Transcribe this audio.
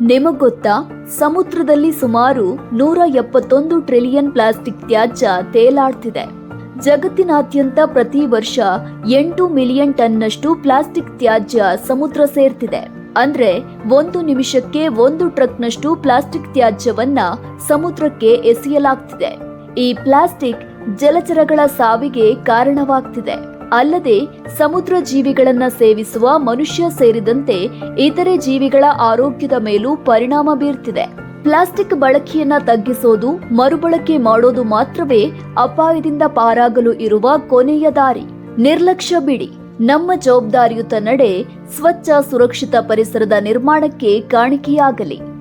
ನಿಮಗೊತ್ತಾ ಸಮುದ್ರದಲ್ಲಿ ಸುಮಾರು ನೂರ ಎಪ್ಪತ್ತೊಂದು ಟ್ರಿಲಿಯನ್ ಪ್ಲಾಸ್ಟಿಕ್ ತ್ಯಾಜ್ಯ ತೇಲಾಡ್ತಿದೆ. ಜಗತ್ತಿನಾದ್ಯಂತ ಪ್ರತಿ ವರ್ಷ ಎಂಟು ಮಿಲಿಯನ್ ಟನ್ನಷ್ಟು ಪ್ಲಾಸ್ಟಿಕ್ ತ್ಯಾಜ್ಯ ಸಮುದ್ರ ಸೇರ್ತಿದೆ. ಅಂದ್ರೆ ಒಂದು ನಿಮಿಷಕ್ಕೆ ಒಂದು ಟ್ರಕ್ನಷ್ಟು ಪ್ಲಾಸ್ಟಿಕ್ ತ್ಯಾಜ್ಯವನ್ನ ಸಮುದ್ರಕ್ಕೆ ಎಸೆಯಲಾಗ್ತಿದೆ. ಈ ಪ್ಲಾಸ್ಟಿಕ್ ಜಲಚರಗಳ ಸಾವಿಗೆ ಕಾರಣವಾಗ್ತಿದೆ. ಅಲ್ಲದೆ ಸಮುದ್ರ ಜೀವಿಗಳನ್ನ ಸೇವಿಸುವ ಮನುಷ್ಯ ಸೇರಿದಂತೆ ಇತರೆ ಜೀವಿಗಳ ಆರೋಗ್ಯದ ಮೇಲೂ ಪರಿಣಾಮ ಬೀರ್ತಿದೆ. ಪ್ಲಾಸ್ಟಿಕ್ ಬಳಕೆಯನ್ನ ತಗ್ಗಿಸೋದು, ಮರುಬಳಕೆ ಮಾಡೋದು ಮಾತ್ರವೇ ಅಪಾಯದಿಂದ ಪಾರಾಗಲು ಇರುವ ಕೊನೆಯ ದಾರಿ. ನಿರ್ಲಕ್ಷ್ಯ ಬಿಡಿ. ನಮ್ಮ ಜವಾಬ್ದಾರಿಯುತ ನಡೆ ಸ್ವಚ್ಛ ಸುರಕ್ಷಿತ ಪರಿಸರದ ನಿರ್ಮಾಣಕ್ಕೆ ಕಾಣಿಕೆಯಾಗಲಿ.